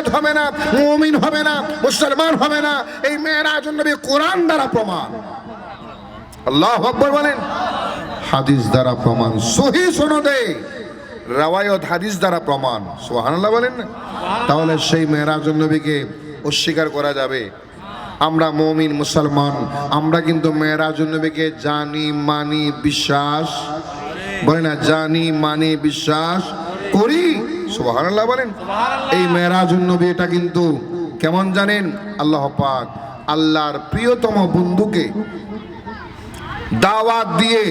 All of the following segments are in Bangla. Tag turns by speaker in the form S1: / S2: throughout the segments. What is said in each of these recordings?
S1: জান্নাত হবে না, মুমিন হবে না, মুসলমান হবে না। এই মেয়েরাজ নবী কোরআন দ্বারা প্রমাণ। আল্লাহ আকবর বলেন, হাদিস দ্বারা প্রমাণ, সহি সনদে রাওয়ায়ত হাদিস দ্বারা প্রমাণ। বলেন তাহলে সেই মেয়েরাজ অস্বীকার করা যাবে। আমরা মমিন, মুসলমান, আমরা কিন্তু মেয়েরাজ জানি, মানি, বিশ্বাস। বলে না, জানি, মানি, বিশ্বাস করি। সুবহানাল্লাহ বলেন। এই মেয়েরাজ নবী এটা কিন্তু কেমন জানেন? আল্লাহ পাক আল্লাহর প্রিয়তম বন্ধুকে দাওয়াত দিয়ে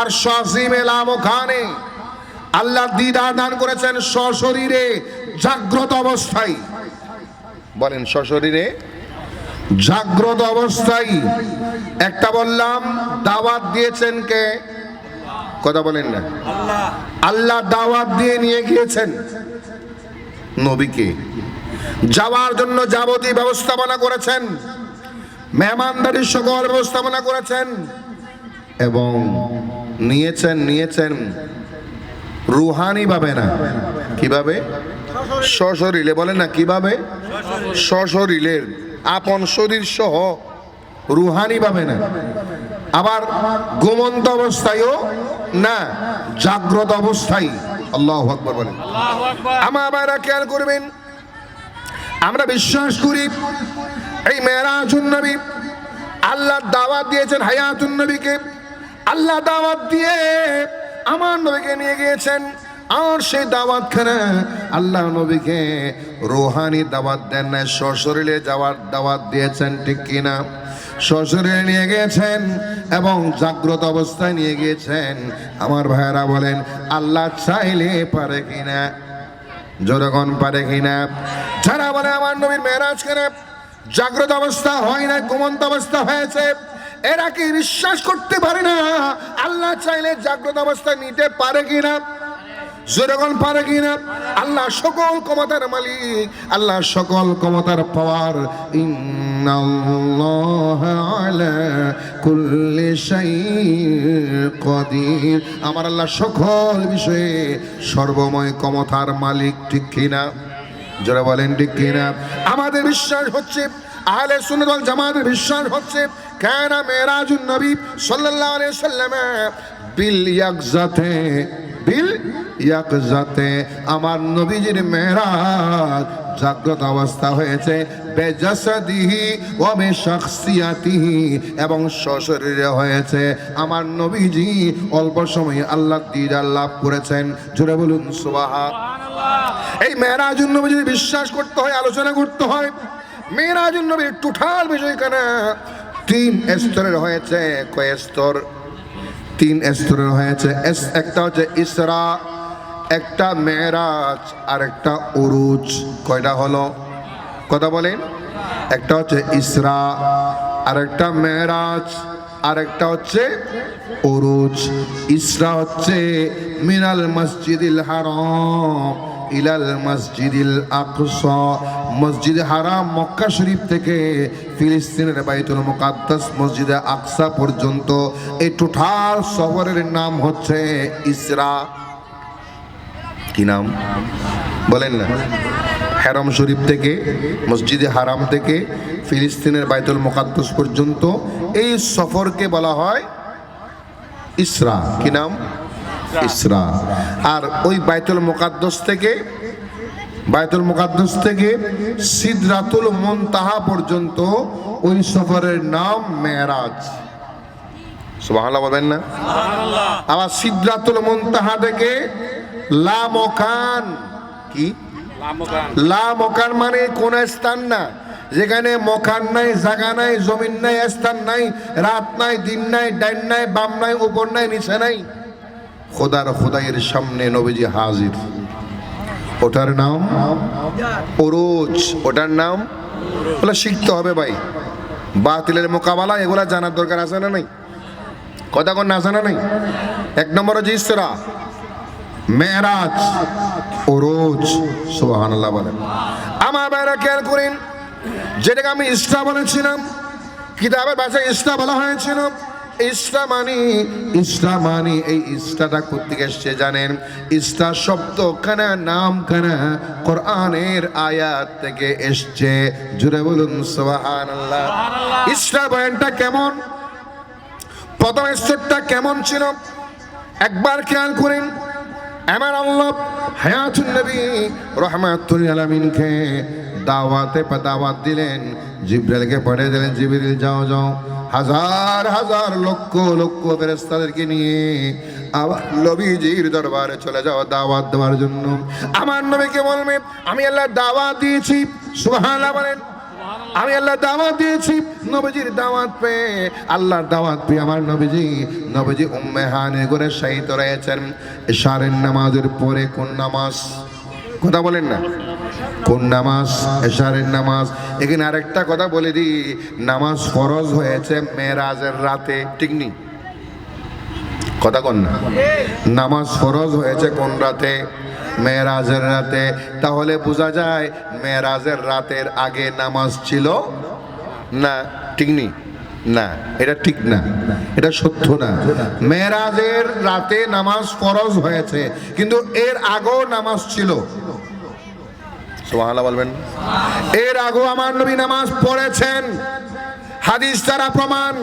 S1: আর সসিম এলাম ওখানে। আল্লাহ দিদার দান করেছেন সশরীরে জাগ্রত অবস্থায়। বলেন সশরীরে জাগ্রত অবস্থায়। একটা বললাম, দাওয়াত দিয়েছেন কে? কথা বলেন না। আল্লাহ দাওয়াত দিয়ে নিয়ে গিয়েছেন। নবীকে। যাওয়ার জন্য যাবতীয় ব্যবস্থাপনা করেছেন। মেহমানদারির সকল ব্যবস্থাপনা করেছেন। এবং নিয়েছেন নিয়েছেন। রুহানি ভাবে না। কীভাবে? সশরীরে। বলেন না, কীভাবে? সশরীরের আপন শরীর সহ রুহানি ভাবে না। আবার ঘুমন্ত অবস্থায়ও না জাগ্রত অবস্থায়। আল্লাহ আকবর বলেন। আমার আবারা খেয়াল করবেন আমরা বিশ্বাস করি এই মেয়েরাজুন নবী আল্লাহ দাওয়াত দিয়েছেন হায়াতুন নবীকে। আল্লাহ দাওয়াত দিয়ে আমার নবীকে নিয়ে গিয়েছেন। আর সেই দাওয়াত খানা আল্লাহ নবীকে রোহানি দাওয়াত দেন না সশরীরে যাওয়ার দাওয়াত দিয়েছেন, ঠিক কিনা? শ্বশুরে নিয়ে গিয়েছেন এবং জাগ্রত অবস্থায় নিয়ে গিয়েছেন। আমার ভাইয়েরা বলেন, আল্লাহ চাইলে পারে কিনা? জনগণ পারে কিনা? যারা বলে আমার নবীর মেয়েরাজ কেন জাগ্রত অবস্থা হয় না ঘুমন্ত অবস্থা হয়েছে, এরা কি বিশ্বাস করতে পারে না? আল্লাহ চাইলে জাগ্রত অবস্থা নিতে পারে কিনা? জনগণ পারে কিনা? আল্লাহ সকল ক্ষমতার মালিক, আল্লাহ সকল ক্ষমতার পাওয়ার। কদির। আমার আল্লাহ সকল বিষয়ে সর্বময় ক্ষমতার মালিক, ঠিক কিনা? যারা বলেন, ঠিক কিনা? আমাদের বিশ্বাস হচ্ছে, আহলে ওয়াল জামাতের বিশ্বাস হচ্ছে, কানা মেরাজুন নবী সাল্লাল্লাহু আলাইহি সাল্লাম বিল ইয়াকজাতে বিল ইয়াকজাতে আমার নবীজির মেরাজ জাগ্রত অবস্থা হয়েছে। বেজাসাদিহি ও বে শাখসিয়াতিহি এবং সশরীরে হয়েছে। আমার নবীজি অল্প সময়ে আল্লাহ দিদার লাভ করেছেন। জোরে বলুন সুবাহা এই মেয়েরাজুন নবী যদি বিশ্বাস করতে হয়, আলোচনা করতে হয় মেয়েরাজুন নবীর টোটাল বিষয় কেন তিন স্তরের হয়েছে। কয় স্তর? তিন স্তরের হয়েছে। এস- একটা হচ্ছে ইসরা, একটা মেয়েরাজ, আর একটা উরুজ। কয়টা হলো? কথা বলেন। একটা হচ্ছে ইসরা, আর একটা মেয়েরাজ, আর একটা হচ্ছে উরুজ। ইসরা হচ্ছে মিনাল মসজিদ হারাম। ইলাল মসজিদিল আকসা। মসজিদে হারাম মক্কা শরীফ থেকে ফিলিস্তিনের বাইতুল মুকাদ্দাস মসজিদে আকসা পর্যন্ত। এই টোটাল শহরের নাম হচ্ছে ইসরা। কি নাম? বলেন না। হারাম শরীফ থেকে, মসজিদে হারাম থেকে ফিলিস্তিনের বাইতুল মুকাদ্দাস পর্যন্ত এই সফরকে বলা হয় ইসরা। কি নাম? ইসরা। আর ওই বাইতুল মুকাদ্দাস থেকে বাইতুল মুকাদ্দাস থেকে সিদরাতুল মুনতাহা পর্যন্ত ওই সফরের নাম মেরাজ সুবহানাল্লাহ বলবেন না? আবার সিদরাতুল মুনতাহা থেকে লা মকান কি? লা মকান মানে কোন স্থান না যেখানে মকান নাই জায়গা নাই জমিন নাই স্থান নাই রাত নাই দিন নাই ডাইন নাই বাম নাই উপর নাই নিচে নাই। খোদার খোদাইয়ের সামনে নবীজি হাজির। ওটার নাম? ওরোজ। ওটার নাম? ওগুলো শিখতে হবে ভাই। বাতিলের মোকাবেলা, এগুলা জানার দরকার আছে না নাই? কথা কোন না জানা নাই? এক নম্বর হচ্ছে ইসরা। মেরাজ ওরোজ। সুবহানাল্লাহ বলেন। আমার বাইরা খেয়াল করেন, যেটাকে আমি ইসরা বলেছিলাম, কিতাবের ভাষায় ইসরা বলা হয়েছিল ইসলামানি ইসলামানি এই ইসলাটা কোথেকে এসছে জানেন? কানা নাম কানা কোরআনের আয়াত থেকে এসছে। জুড়ে বলুন সুবহানাল্লাহ। ইসলা বয়ানটা কেমন? প্রথম স্তরটা কেমন ছিল? একবার খেয়াল করেন। আমার আল্লাহ হায়াতুন নবী রহমাতুল আলামিনকে দাওয়াতে দাওয়াত দিলেন। জিব্রাইলকে পাঠিয়ে দিলেন জিবরিল যাও যাও। হাজার হাজার লক্ষ লক্ষ ফেরেস্তাদেরকে নিয়ে আবার নবীজির দরবারে চলে যাও দাওয়াত দেওয়ার জন্য। আমার নবীকে বলবে, আমি আল্লাহ দাওয়াত দিয়েছি। সুবহানাল্লাহ বলেন। আমি আল্লাহ দাওয়াত দিয়েছি। নবীজির দাওয়াত পেয়ে, আল্লাহর দাওয়াত পেয়ে আমার নবীজি নবীজি উম্মে হানে করে শাহিত রয়েছেন এশারের নামাজের পরে কোন নামাজ? কথা বলেন না। কোন নামাজ? এশারের নামাজ। এখানে আরেকটা কথা বলে দিই, নামাজ ফরজ হয়েছে মেরাজের রাতে, ঠিক নি? কথা কন না। নামাজ ফরজ হয়েছে কোন রাতে? মেয়েরাজের রাতে। তাহলে বোঝা যায় মেয়েরাজের রাতের আগে নামাজ ছিল না, ঠিক নি? না, এটা ঠিক না। এটা সত্য না। মেয়েরাজের রাতে নামাজ ফরজ হয়েছে, কিন্তু এর আগেও নামাজ ছিল। সুবহানাল্লাহ বলবেন। এর আগেও আমার নবী নামাজ পড়েছেন। হাদিস দ্বারা প্রমাণ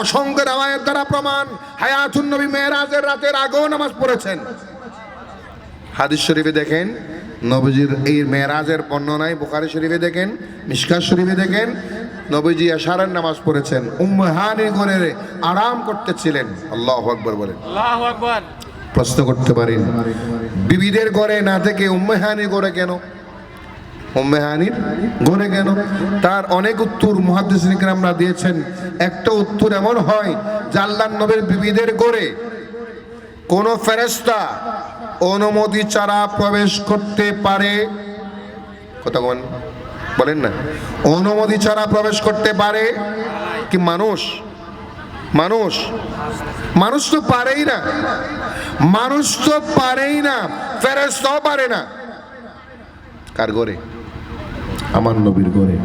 S1: অসংখ্য রামায়ের দ্বারা প্রমাণ হায়াতুন নবী মেয়েরাজের রাতের আগেও নামাজ পড়েছেন। হাদিস শরীফে দেখেন নবীজির এই মেয়েরাজের বর্ণনায় বুখারি শরীফে দেখেন মিশকাত শরীফে দেখেন নবীজি আশারের নামাজ পড়েছেন উম্মহানি করে আরাম করতেছিলেন। আল্লাহ আকবর বলেন।
S2: আল্লাহু আকবার।
S1: প্রশ্ন করতে পারেন বিবিদের ঘরে না থেকে উম্মেহানি করে কেন? উম্মেহানির ঘরে কেন? তার অনেক উত্তর মহাদিসিনকে আমরা দিয়েছেন। একটা উত্তর এমন হয় আল্লাহ নবীর বিবিদের ঘরে কোন ফেরেস্তা অনুমতি ছাড়া প্রবেশ করতে পারে। কথা বলেন না। অনুমতি ছাড়া প্রবেশ করতে পারে কি মানুষ? মানুষ? মানুষ তো পারেই না। মানুষ তো পারেই না ফেরেস্তাও পারে না। কার ঘরে আমার নবীর ঘরে।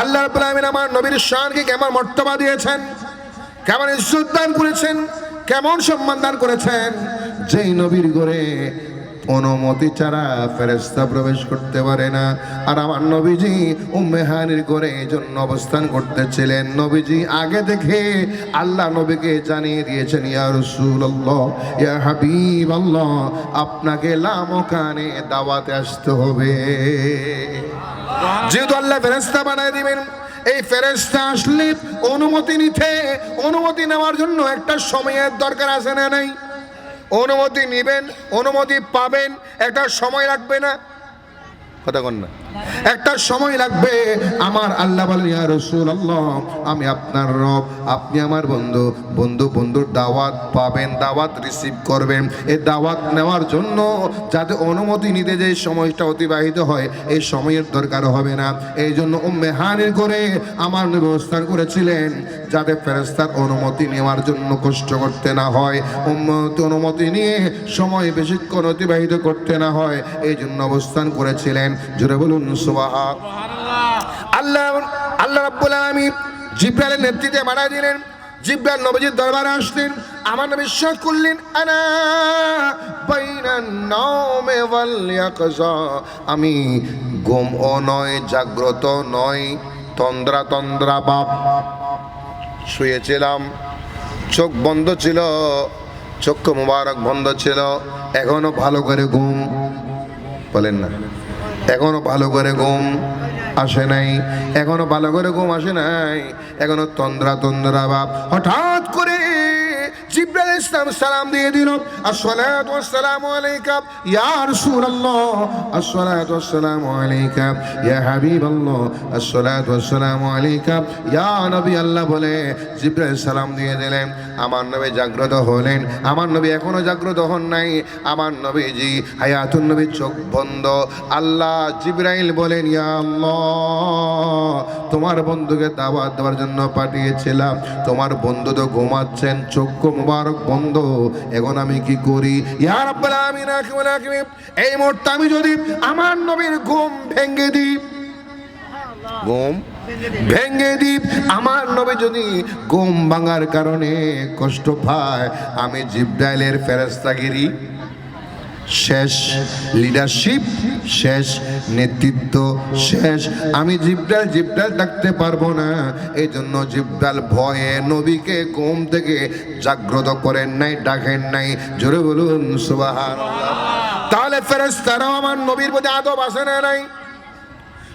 S1: আল্লাহ রাব্বুল আমার নবীর শানকে কেমন মর্তবা দিয়েছেন, কেমন ইজ্জত দান করেছেন, কেমন সম্মান দান করেছেন, যেই নবীর ঘরে অনুমতি ছাড়া ফেরেস্তা প্রবেশ করতে পারে না। আর আমার নবীজি উম্মেহানির ঘরে এই জন্য অবস্থান করতেছিলেন। নবীজি আগে দেখে আল্লাহ নবীকে জানিয়ে দিয়েছেন, ইয়া রাসূলুল্লাহ, ইয়া হাবিবাল্লাহ, আপনাকে লামকানে দাওয়াতে আসতে হবে। যেহেতু আল্লাহ ফেরেস্তা বানায় দিবেন, এই ফেরেস্তা আসলে অনুমতি নিতে, অনুমতি নেওয়ার জন্য একটা সময়ের দরকার আছে না নাই? অনুমতি নেবেন, অনুমতি পাবেন, একটা সময় লাগবে না? কথা কন না। একটা সময় লাগবে। আমার আল্লাহ বলেন, ইয়া রাসূলুল্লাহ, আমি আপনার রব, আপনি আমার বন্ধু। বন্ধু, বন্ধুর দাওয়াত পাবেন, দাওয়াত রিসিভ করবেন। এই দাওয়াত নেওয়ার জন্য যাতে অনুমতি নিতে যে সময়টা অতিবাহিত হয়, এই সময়ের দরকার হবে না। এই জন্য উম্মে হানির করে আমার নবী অবস্থান করেছিলেন, যাতে ফেরেস্তার অনুমতি নেওয়ার জন্য কষ্ট করতে না হয়। উম্মত অনুমতি নিয়ে সময় বেশিক্ষণ অতিবাহিত করতে না হয়, এই জন্য অবস্থান করেছিলেন। জুড়ে বলুন আল্লাহ আল্লাহ রাব্বুল আলামিন জিব্রাইলের নেতৃত্বে বাড়াই দিলেন জিব্রাইল নবীজির দরবারে আসলেন। আমার নবী বিশ্বাস করলেন, আনা বাইনান নাওমে আমি ঘুম ও নয়, জাগ্রত নয়, তন্দ্রা তন্দ্রা বাপ শুয়েছিলাম। চোখ বন্ধ ছিল, চক্ষু মুবারক বন্ধ ছিল, এখনও ভালো করে ঘুম। বলেন না। এখনও ভালো করে ঘুম আসে নাই, এখনও ভালো করে ঘুম আসে নাই, এখনও তন্দ্রা তন্দ্রা বাপ হঠাৎ করে জিব্রাইল ইসলাম সালাম দিয়ে দিল, আসসালাতু ওয়াসসালামু আলাইকা ইয়া রাসূলুল্লাহ, আসসালাতু ওয়াসসালামু আলাইকা ইয়া হাবিবাল্লাহ, আসসালাতু ওয়াসসালামু আলাইকা ইয়া নবী। আল্লাহ বলে, জিব্রাইল সালাম দিয়ে দিলেন, আমার নবী জাগ্রত হলেন, আমার নবী এখনও জাগ্রত হন নাই, আমার নবীজি হায়াতুন নবী চোখ বন্ধ। আল্লাহ জিব্রাইল বলেন, ইয়া আল্লাহ, তোমার বন্ধুকে দাওয়াত দেওয়ার জন্য পাঠিয়েছিলাম, তোমার বন্ধু তো ঘুমাচ্ছেন, চক্ষু মুবারক বন্ধ। এখন আমি কি করি? ইয়ার আমি এই মুহূর্তে আমি যদি আমার নবীর ঘুম ভেঙে দিই, ঘুম ভেঙ্গে দ্বীপ আমার নবী যদি ঘুম ভাঙার কারণে কষ্ট পায়, আমি জিব্রাইলের ফেরেস্তাগিরি শেষ লিডারশিপ শেষ নেতৃত্ব, শেষ। আমি জিব্রাল জিব্রাল ডাকতে পারব না। এই জন্য জিব্রাল ভয়ে নবীকে ঘুম থেকে জাগ্রত করেন নাই, ডাকেন নাই। জোরে বলুন সুবাহ তাহলে ফেরেস্তারাও আমার নবীর প্রতি আদব আসে না নাই?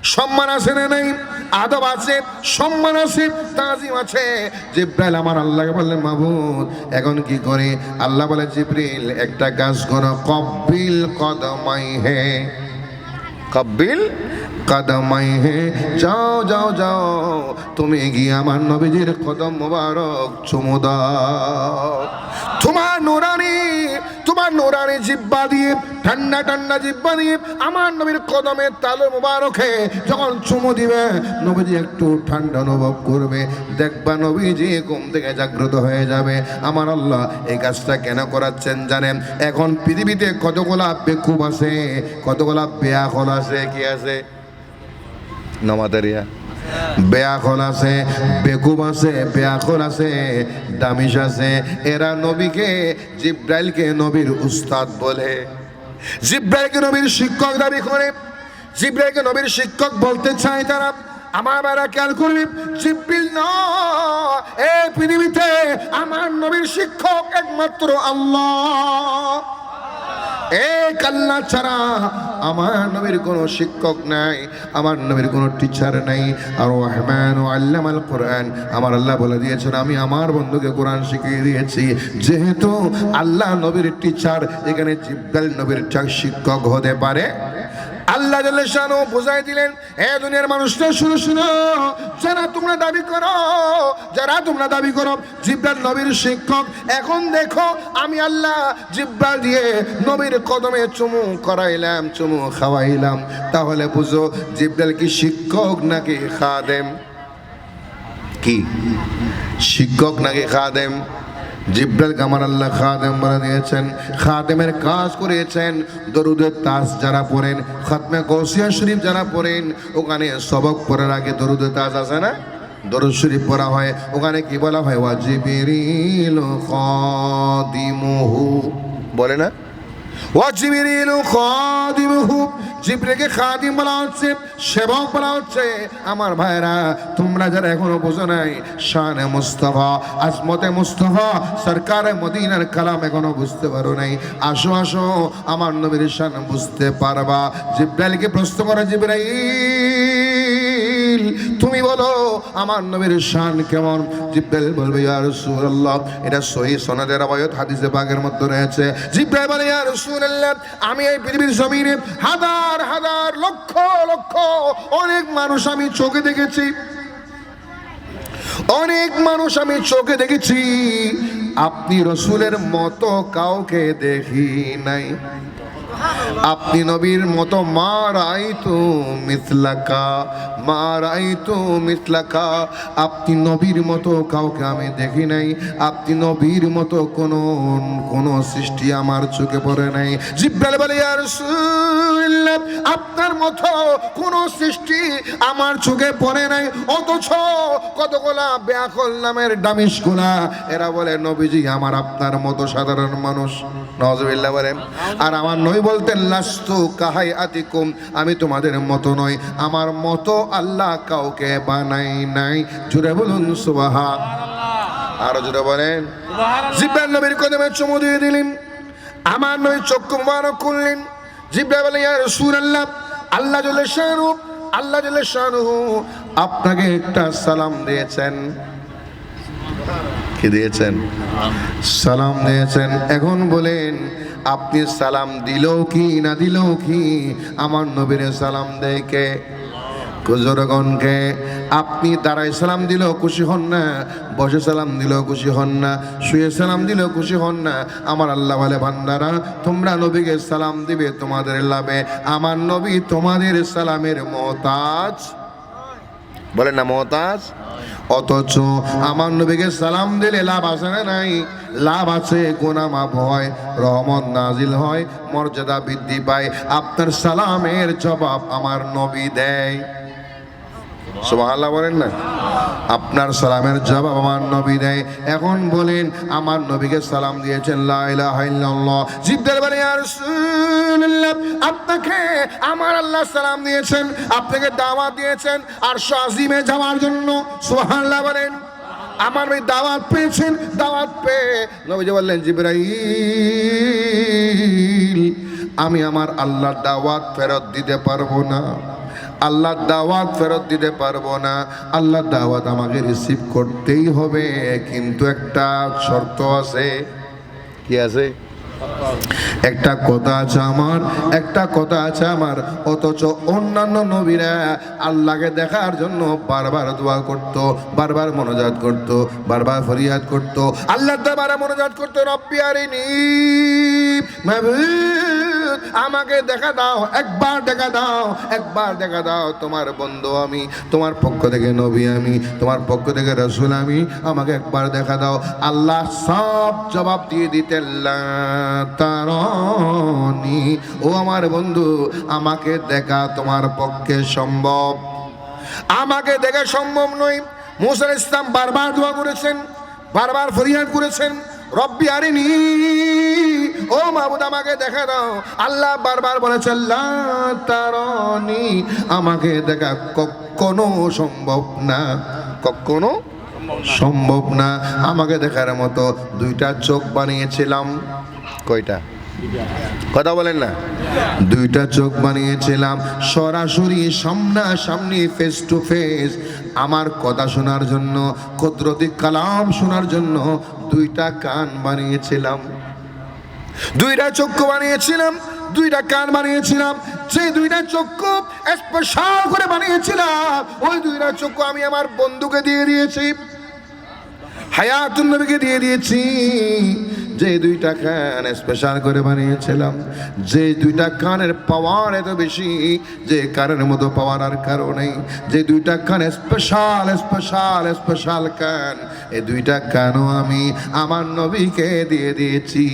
S1: সম্মান আছে না নাই? আদব আছে, সম্মান আছে, তাজিম আছে। জিব্রাইল আমার আল্লাহকে বললেন মাহবুদ এখন কি করে? আল্লাহ বলে জিব্রিল একটা গাছ করো কব্বিল কদমাই হে। কব্বিল কদমাই হে। যাও যাও যাও, তুমি গিয়ে আমার নবীজির কদম মোবারক চুমু দাও। তোমার নুরানি তোমার নুরানি জিব্বা দিয়ে, ঠান্ডা ঠান্ডা জিব্বা দিয়ে, আমার নবীর কদমের তালু মোবারকে যখন চুমু দিবে, নবীজি একটু ঠান্ডা অনুভব করবে। দেখবা নবীজি ঘুম থেকে জাগ্রত হয়ে যাবে। আমার আল্লাহ এই কাজটা কেন করাচ্ছেন জানেন? এখন পৃথিবীতে কতগুলা বেকুব আছে, কতগুলা বেয়াখল আছে, কি আছে? নমাদারিয়া। বেয়াখল আছে, বেকুব আছে, বেয়াখন আছে, দামিশ আছে। এরা নবীকে, জিব্রাইলকে নবীর উস্তাদ বলে। জিব্রাইলকে নবীর শিক্ষক দাবি করে। জিব্রাইলকে নবীর শিক্ষক বলতে চায় তারা, আমার বেড়া খেয়াল করবি, জিব্রিল না, এই পৃথিবীতে আমার নবীর শিক্ষক একমাত্র আল্লাহ। এক আল্লাহ ছাড়া আমার নবীর কোনো শিক্ষক নাই, আমার নবীর কোনো টিচার নাই। আর রহমান ও আল্লাহ আল কোরআন আমার আল্লাহ বলে দিয়েছেন, আমি আমার বন্ধুকে কোরআন শিখিয়ে দিয়েছি। যেহেতু আল্লাহ নবীর টিচার এখানে জিব্বাল নবীর শিক্ষক হতে পারে। আল্লাহ জাল্লাশানু বুঝাই দিলেন, এ দুনিয়ার মানুষটা শুনো শুনো যারা তোমরা দাবি করো, যারা তোমরা দাবি করো জিব্রাল নবীর শিক্ষক, এখন দেখো আমি আল্লাহ জিব্রাল দিয়ে নবীর কদমে চুমু করাইলাম, চুমু খাওয়াইলাম। তাহলে বুঝো জিব্রাল কি শিক্ষক নাকি খাদেম? কি? শিক্ষক নাকি খাদেম? জিব্রাল কামার আল্লাহ খাদেম বলে দিয়েছেন, খাদেমের কাজ করেছেন দরুদের তাস যারা পড়েন, খাতমে গৌসিয়া শরীফ যারা পড়েন, ওখানে সবক পড়ার আগে দরুদের তাস আছে না? দরুদ শরীফ পড়া হয়, ওখানে কি বলা হয়? ওয়াজিবিরিল খাদিমুহু। বলে না? জিব্রিলকে খাদিম বলা আমার তোমরা যারা এখনও বোঝো নাই, শানে মুস্তফা, আজমতে মুস্তফা, সরকারে মদিনার কালাম এখনও বুঝতে পারো নাই। আসো আসো, আমার নবীর শান বুঝতে পারবা। জিব্রাইলকে প্রশ্ন করে, জিব্রাইল। তুমি বলো, আমার নবীর শান কেমন? জিব্রাইল বলবে, ইয়া রাসূলুল্লাহ। এটা সহি সনদের আবায়াত, হাদিসে পাকের মধ্যে রয়েছে। জিব্রাইল বলে, ইয়া রাসূলুল্লাহ, আমি এই পৃথিবীর জমিনে হাজার হাজার, লক্ষ লক্ষ, অনেক মানুষ আমি চোখে দেখেছি। অনেক মানুষ আমি চোখে দেখেছি। আপনি রসুলের মতো কাউকে দেখি নাই। আপনি নবীর মতো মারাই তো মিথলাকা মারাই তো মিথলাকা আপনি নবীর মতো কাউকে আমি দেখি নাই, আপনি নবীর মতো কোন কোন সৃষ্টি আমার চোখে পড়ে নাই। জিব্রাইল বলে রাসূলুল্লাহ, আপনার মতো কোন সৃষ্টি আমার চোখে পড়ে নাই। অথচ কতগুলা ব্যাকল নামের ডামিশগুলা এরা বলে, নবীজি আমার আপনার মতো সাধারণ মানুষ। নজবিল্লা বলেন আর আমার নই বলতেন লাস্তু কাহাই আতিকুম আমি তোমাদের মতো নই। আমার মতো আল্লাহ কাউকে বানাই নাই। জুড়ে বলুন সুবাহা আরও জুড়ে বলেন জিব্রাইল নবীর কদমে চুমু দিয়ে দিলেন। আমার নই চক্ষু মুবারক করলেন জিব্রাইল বলে ইয়া রাসূলুল্লাহ আল্লাহ জলে শানু আল্লাহ জলে শানু আপনাকে একটা সালাম দিয়েছেন। কি দিয়েছেন? সালাম দিয়েছেন। এখন বলেন আপনি সালাম দিলেও কি, না দিলেও কি? আমার নবীর সালাম দেয় কে? আপনি দাঁড়ায় সালাম দিলেও খুশি হন না, বসে সালাম দিলেও খুশি হন না, শুয়ে সালাম দিলেও খুশি হন না। আমার আল্লাহ বলে ভান্ডারা তোমরা নবীকে সালাম দিবে তোমাদের লাভে। আমার নবী তোমাদের সালামের মতাজ বলে না মহতাজ? অথচ আমার নবীকে সালাম দিলে লাভ আছে না নাই? লাভ আছে গোনামা ভয় রহমত নাজিল হয়, মর্যাদা বৃদ্ধি পায়। আপনার সালামের জবাব আমার নবী দেয়। সুবহানাল্লাহ বলেন না? আপনার সালামের জবাব আমার নবী দেয়। এখন বলেন, আমার নবীকে সালাম দিয়েছেন, লা ইলাহা ইল্লাল্লাহ। জিব্রাইল বলে, ইয়া রাসূলুল্লাহ, আপনাকে আমার আল্লাহ সালাম দিয়েছেন, আপনাকে দাওয়াত দিয়েছেন, আর শাজিমে যাওয়ার জন্য। সুবহানাল্লাহ বলেন, আমার ওই দাওয়াত পেয়েছেন, দাওয়াত পেয়ে। নবীজি বললেন, জিব্রাইল, আমি আমার আল্লাহর দাওয়াত ফেরত দিতে পারব না। আল্লাহর দাওয়াত ফেরত দিতে পারব না। আল্লাহর দাওয়াত আমাকে রিসিভ করতেই হবে, কিন্তু একটা শর্ত আছে। কি আছে? একটা কথা আছে আমার, একটা কথা আছে আমার, অথচ অন্যান্য নবীরা আল্লাহকে দেখার জন্য বারবার দোয়া করত, বারবার মনোজাত করত, বারবার ফরিয়াদ করত। আল্লাহ দরবারে মনোজাত করতো, রব্বি আরিনি আমাকে দেখা দাও, একবার দেখা দাও, একবার দেখা দাও তোমার বন্ধু আমি, তোমার পক্ষ থেকে নবী আমি, তোমার পক্ষ থেকে রসুল আমি, আমাকে একবার দেখা দাও। আল্লাহ সব জবাব দিয়ে দিতে তারনি, ও আমার বন্ধু, আমাকে দেখা তোমার পক্ষে সম্ভব। আমাকে দেখা সম্ভব নয়। মুসার ইসলাম বারবার দোয়া করেছেন, বারবার ফরিয়াদ করেছেন, রব্বি আরিনি আমাকে দেখা দাও। আল্লাহ বারবার বলেছেন লা তারনি। আমাকে দেখা কখনো সম্ভব না, কখনো সম্ভব না। আমাকে দেখার মতো দুইটা চোখ বানিয়েছিলাম। কয়টা? কথা বলেন না। দুইটা চোখ বানিয়েছিলাম, সরাসরি সামনাসামনি ফেস টু ফেস আমার কথা শোনার জন্য, কুদরতি কালাম শোনার জন্য দুইটা কান বানিয়েছিলাম। দুইটা চক্ষু বানিয়েছিলাম, দুইটা কান বানিয়েছিলাম সেই দুইটা চক্ষু স্পেশাল করে বানিয়েছিলাম, ওই দুইটা চক্ষু আমি আমার বন্ধুকে দিয়ে দিয়েছি। হায়াতুন নবীকে দিয়ে দিয়েছি। যে দুইটা কান স্পেশাল করে বানিয়েছিলাম। যে দুইটা কানের পাওয়ার এত বেশি যে কানের মতো পাওয়ার আর কারও নেই। যে দুইটা কান স্পেশাল স্পেশাল স্পেশাল কান এই দুইটা কানও আমি আমার নবীকে দিয়ে দিয়েছি।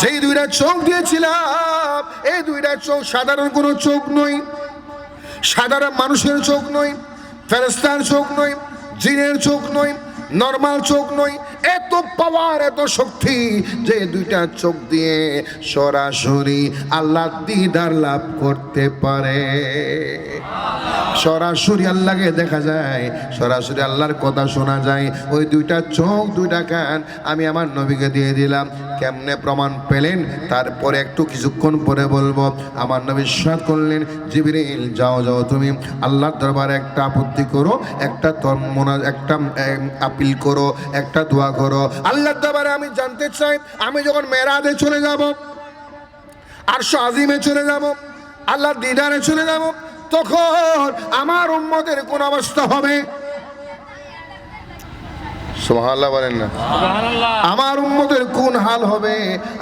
S1: যেই দুইটা চোখ দিয়েছিলাম এই দুইটা চোখ সাধারণ কোনো চোখ নই সাধারণ মানুষের চোখ নয় ফেরস্তার চোখ নয় জিনের চোখ নয় নর্মাল চোখ নয় এত পাওয়ার এত শক্তি যে দুইটা চোখ দিয়ে সরাসরি আল্লাহ দিদার লাভ করতে পারে। সরাসরি আল্লাহকে দেখা যায়, সরাসরি আল্লাহর কথা শোনা যায়। ওই দুইটা চোখ, দুইটা কান আমি আমার নবীকে দিয়ে দিলাম। কেমনে প্রমাণ পেলেন? তারপরে একটু কিছুক্ষণ পরে বলব, আমার নবী সাদ করলেন, জিবরিল, যাও যাও তুমি আল্লাহর দরবারে একটা আপত্তি করো, একটা তন্মনা, একটা আপিল করো, একটা দোয়া করো। আল্লাহ দাবারে আমি জানতে চাই, আমি যখন মেরাদে চলে যাব, আর আজিমে চলে যাব আল্লাহ দিদারে চলে যাব, তখন আমার উন্মতের কোন অবস্থা হবে? সুবহানাল্লাহ বলেন না। আমার উম্মতের কোন হাল হবে?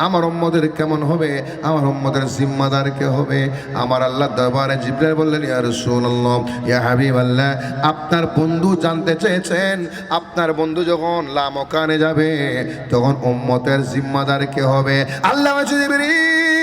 S1: আমার উম্মতের কেমন হবে? আমার উম্মতের জিম্মাদার কে হবে? আমার আল্লাহ দরবারে জিব্রাইল বললেন ইয়া রাসূলুল্লাহ ইয়া হাবিবাল্লাহ আপনার বন্ধু জানতে চেয়েছেন। আপনার বন্ধু যখন লামকানে যাবে তখন উম্মতের জিম্মাদার কে হবে? আল্লাহ জিবরিল